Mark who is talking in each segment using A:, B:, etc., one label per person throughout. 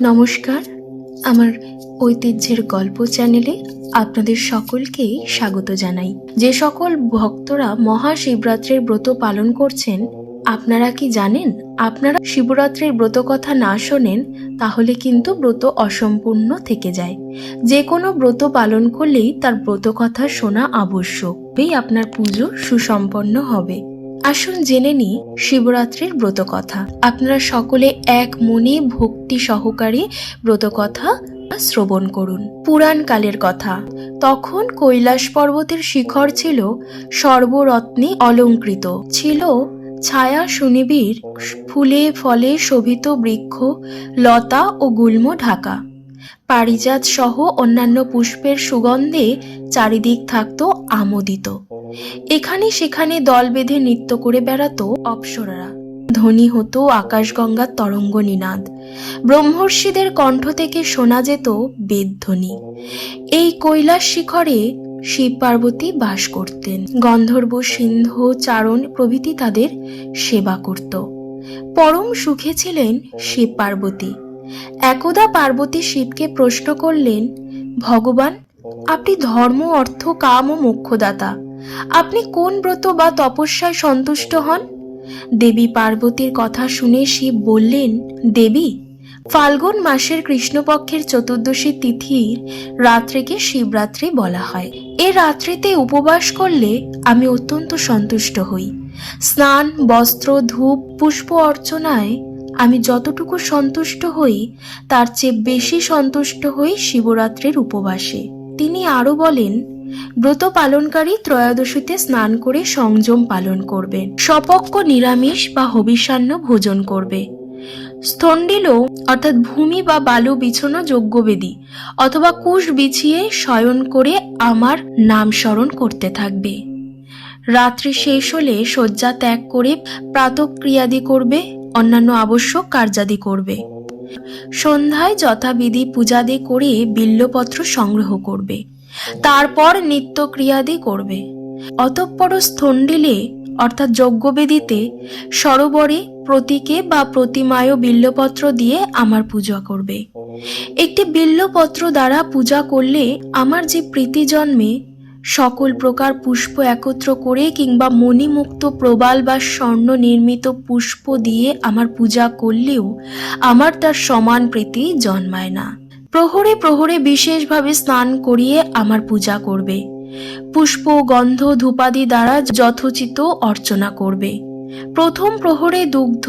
A: নমস্কার। আমার ঐতিহ্যের গল্প চ্যানেলে আপনাদের সকলকেই স্বাগত জানাই। যে সকল ভক্তরা মহাশিবরাত্রির ব্রত পালন করছেন, আপনারা কি জানেন? আপনারা শিবরাত্রির ব্রত কথা না শোনেন, তাহলে কিন্তু ব্রত অসম্পূর্ণ থেকে যায়। যে কোনো ব্রত পালন করলেই তার ব্রত কথা শোনা আবশ্যক। আপনার পুজো সুসম্পন্ন হবে। আসুন জেনে নিই শিবরাত্রির ব্রত কথা আপনারা সকলে এক মনে ভক্তি সহকারে ব্রত কথা শ্রবণ করুন। পুরাণ কালের কথা। তখন কৈলাস পর্বতের শিখর ছিল সর্বরত্নে অলঙ্কৃত। ছিল ছায়া সুনিবিড় ফুলে ফলে শোভিত বৃক্ষ, লতা ও গুল্ম ঢাকা। পারিজাত সহ অন্যান্য পুষ্পের সুগন্ধে চারিদিক থাকতো আমোদিত। এখানে সেখানে দল বেঁধে নৃত্য করে বেড়াতো অপ্সরারা। ধ্বনি হতো আকাশগঙ্গার তরঙ্গ নিনাদ। ব্রহ্মর্ষিদের কণ্ঠ থেকে শোনা যেত বেদধ্বনি এই কৈলাস শিখরে শিব পার্বতী বাস করতেন। গন্ধর্ব সিন্ধু চারণ প্রভৃতি তাদের সেবা করত। পরম সুখে ছিলেন শিব পার্বতী। একদা পার্বতী শিবকে প্রশ্ন করলেন, ভগবান, আপনি ধর্ম, অর্থ, কাম ও মোক্ষদাতা। আপনি কোন ব্রত বা তপস্যায় সন্তুষ্ট হন? দেবী পার্বতীর কথা শুনে শিব বললেন, দেবী, ফাল্গুন মাসের কৃষ্ণপক্ষের চতুর্দশী তিথির রাত্রিকে শিবরাত্রি বলা হয়। এ রাত্রিতে উপবাস করলে আমি অত্যন্ত সন্তুষ্ট হই। স্নান, বস্ত্র, ধূপ, পুষ্প অর্চনায় আমি যতটুকু সন্তুষ্ট হই, তার চেয়ে বেশি সন্তুষ্ট হই শিবরাত্রির উপবাসে। তিনি আরও বলেন, ব্রত পালনকারী ত্রয়োদশীতে স্নান করে সংযম পালন করবে সপক্ষ নিরামিষ বা হবিষান্ন ভোজন করবে। স্থণ্ডিল অর্থাৎ ভূমি বা বালু বিছানো যজ্ঞবেদী অথবা কুশ বিছিয়ে শয়ন করে আমার নাম স্মরণ করতে থাকবে। রাত্রি শেষ হলে শয্যা ত্যাগ করে প্রাতক্রিয়াদি করবে অন্যান্য আবশ্যক কার্যাদি করবে। সন্ধ্যায় যথাবিধি পূজাদি করে বিল্লপত্র সংগ্রহ করবে। তারপর নিত্যক্রিয়াদি করবে। অতঃপর স্থণ্ডিলে, অর্থাৎ যজ্ঞবেদিতে, সরোবরে প্রতীকে বা প্রতিমায় বিল্লপত্র দিয়ে আমার পূজা করবে। একটি বিল্লপত্র দ্বারা পূজা করলে আমার যে প্রীতি জন্মে সকল প্রকার পুষ্প একত্র করে কিংবা মণিমুক্ত প্রবাল বা স্বর্ণ নির্মিত পুষ্প দিয়ে আমার পূজা করলেও আমার তার সমান প্রীতি জন্মায় না। প্রহরে প্রহরে বিশেষভাবে স্নান করিয়ে আমার পূজা করবে। পুষ্প, গন্ধ, ধূপাদি দ্বারা যথোচিত অর্চনা করবে। প্রথম প্রহরে দুগ্ধ,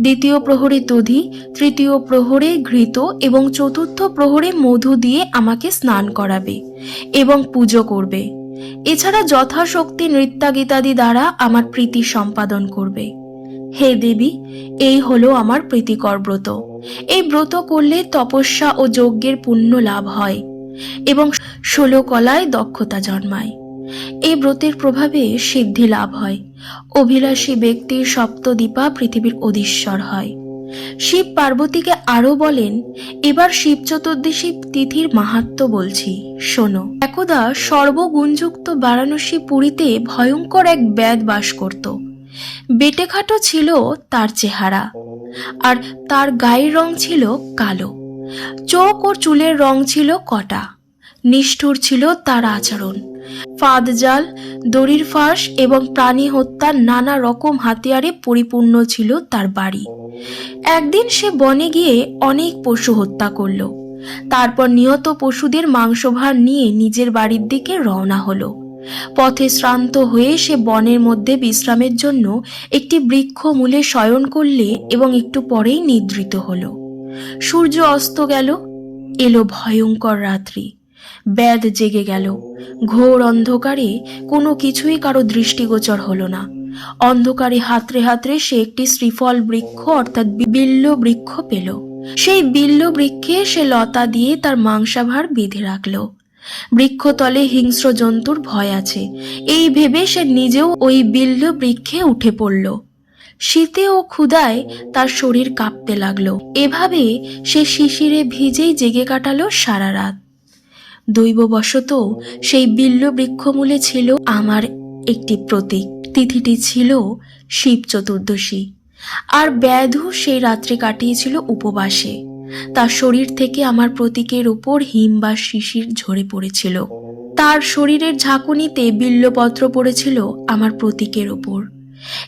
A: দ্বিতীয় প্রহরে দধি তৃতীয় প্রহরে ঘৃত এবং চতুর্থ প্রহরে মধু দিয়ে আমাকে স্নান করাবে এবং পুজো করবে। এছাড়া যথাশক্তি নৃত্যাগীতাদি দ্বারা আমার প্রীতি সম্পাদন করবে। হে দেবী, এই হলো আমার প্রীতিকর ব্রত। এই ব্রত করলে তপস্যা ও যজ্ঞের পুণ্য লাভ হয় এবং ষোলো কলায় দক্ষতা জন্মায়। এই ব্রতের প্রভাবে সিদ্ধি লাভ হয়। অভিলাষী ব্যক্তির সপ্তদীপা পৃথিবীর অধীশ্বর হয়। শিব পার্বতীকে আরও বলেন, এবার শিব চতুর্দশী তিথির মাহাত্ম বলছি। শোনো, একদা সর্বগুণযুক্ত বারাণসী পুরীতে ভয়ঙ্কর এক ব্যাদ বাস করত। বেটেখাটো ছিল তার চেহারা, আর তার গায়ের রং ছিল কালো। চোখ ও চুলের রং ছিল কটা। নিষ্ঠুর ছিল তার আচরণ। ফাঁদ জাল দড়ির ফাঁস এবং প্রাণী হত্যার নানা রকম হাতিয়ারে পরিপূর্ণ ছিল তার বাড়ি। একদিন সে বনে গিয়ে অনেক পশু হত্যা করল। তারপর নিহত পশুদের মাংসভার নিয়ে নিজের বাড়ির দিকে রওনা হলো। পথে শ্রান্ত হয়ে সে বনের মধ্যে বিশ্রামের জন্য একটি বৃক্ষ মূলে শয়ন করলে এবং একটু পরেই নিদ্রিত হলো। সূর্য অস্ত গেল, এলো ভয়ঙ্কর রাত্রি। ব্যাদ জেগে গেল। ঘোর অন্ধকারে কোনো কিছুই কারও দৃষ্টিগোচর হলো না। অন্ধকারে হাতড়ে হাতড়ে সে একটি শ্রীফল বৃক্ষ অর্থাৎ বিল্ল বৃক্ষ পেল। সেই বিল্ল বৃক্ষে সে লতা দিয়ে তার মাংসাভার বেঁধে রাখল। বৃক্ষতলে হিংস্র জন্তুর ভয় আছে। এই ভেবে সে নিজেও ওই বিল্ল বৃক্ষে উঠে পড়ল। শীতে ও ক্ষুদায় তার শরীর কাঁপতে লাগল। এভাবে সে শিশিরে ভিজেই জেগে কাটালো সারা রাত। দৈববশত সেই বিল্ল বৃক্ষমূলে ছিল আমার একটি প্রতীক। তিথিটি ছিল শিব চতুর্দশী। আর ব্যাধু সেই রাত্রি কাটিয়েছিল উপবাসে। তার শরীর থেকে আমার প্রতীকের ওপর হিম বা শিশির ঝরে পড়েছিল। তার শরীরের ঝাঁকুনিতে বিল্লপত্র পড়েছিল আমার প্রতীকের ওপর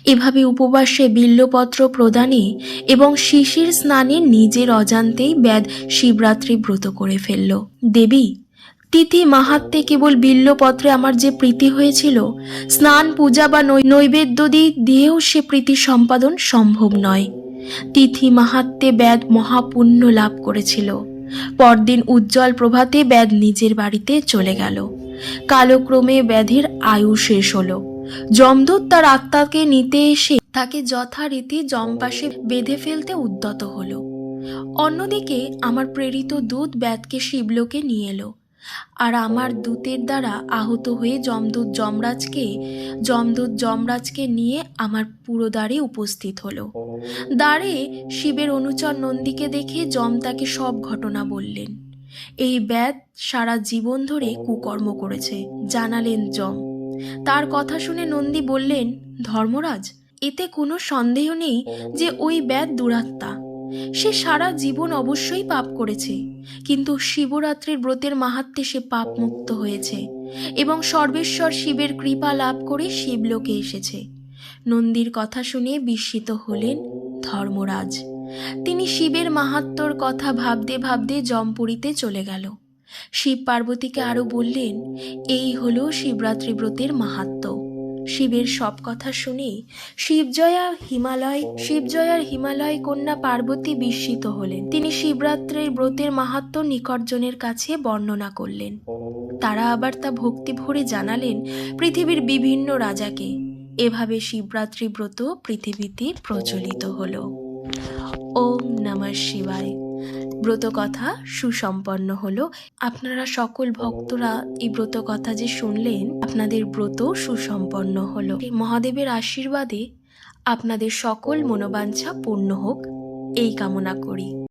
A: এভাবে উপবাসে বিল্লপত্র প্রদানে এবং শিশির স্নানে নিজের অজান্তেই ব্যাদ শিবরাত্রি ব্রত করে ফেলল। দেবী তিথি মাহাত্মে কেবল বিল্লপত্রে আমার যে প্রীতি হয়েছিল, স্নান, পূজা বা নৈ- নৈবেদ্যাদি দিয়েও সে প্রীতি সম্পাদন সম্ভব নয়। তিথি মাহাত্মে ব্যাদ মহাপুণ্য লাভ করেছিল। পরদিন উজ্জ্বল প্রভাতে ব্যাদ নিজের বাড়িতে চলে গেল। কালক্রমে ব্যাধির আয়ু শেষ হলো। যমদূত তার আত্মাকে নিতে এসে তাকে যথারীতি জমপাশে বেঁধে ফেলতে উদ্যত হলো। অন্যদিকে আমার প্রেরিত দূত ব্যাদকে শিবলোকে নিয়ে এলো। আর আমার দূতের দ্বারা আহত হয়ে যমদূত যমরাজকে যমদূত যমরাজকে নিয়ে আমার পুরো দ্বারে উপস্থিত হলো। দ্বারে শিবের অনুচর নন্দীকে দেখে যম তাকে সব ঘটনা বললেন। এই ব্যাদ সারা জীবন ধরে কুকর্ম করেছে, জানালেন যম। তার কথা শুনে নন্দী বললেন, ধর্মরাজ, এতে কোনো সন্দেহ নেই যে ওই ব্যাদ দুরাত্মা। সে সারা জীবন অবশ্যই পাপ করেছে। কিন্তু শিবরাত্রির ব্রতের মাহাত্মে সে পাপ মুক্ত হয়েছে এবং সর্বেশ্বর শিবের কৃপা লাভ করে শিবলোকে এসেছে। নন্দীর কথা শুনে বিস্মিত হলেন ধর্মরাজ। তিনি শিবের মাহাত্মর কথা ভাবতে ভাবতে জমপুরীতে চলে গেল। শিব পার্বতীকে আরও বললেন, এই হলো শিবরাত্রি ব্রতের মাহাত্ম্য। শিবের সব কথা শুনে শিবজয়া হিমালয় শিবজয়ার হিমালয় কন্যা পার্বতী বিস্মিত হলেন। তিনি শিবরাত্রির ব্রতের মাহাত্ম্য নিকটজনের কাছে বর্ণনা করলেন। তারা আবার তা ভক্তি ভরে জানালেন পৃথিবীর বিভিন্ন রাজাকে। এভাবে শিবরাত্রি ব্রত পৃথিবীতে প্রচলিত হলো। ওম নমঃ শিবায়। ব্রত কথা সুসম্পন্ন হলো। আপনারা সকল ভক্তরা এই ব্রত কথা যে শুনলেন, আপনাদের ব্রত সুসম্পন্ন হলো। মহাদেবের আশীর্বাদে আপনাদের সকল মনোবাঞ্ছা পূর্ণ হোক। এই কামনা করি।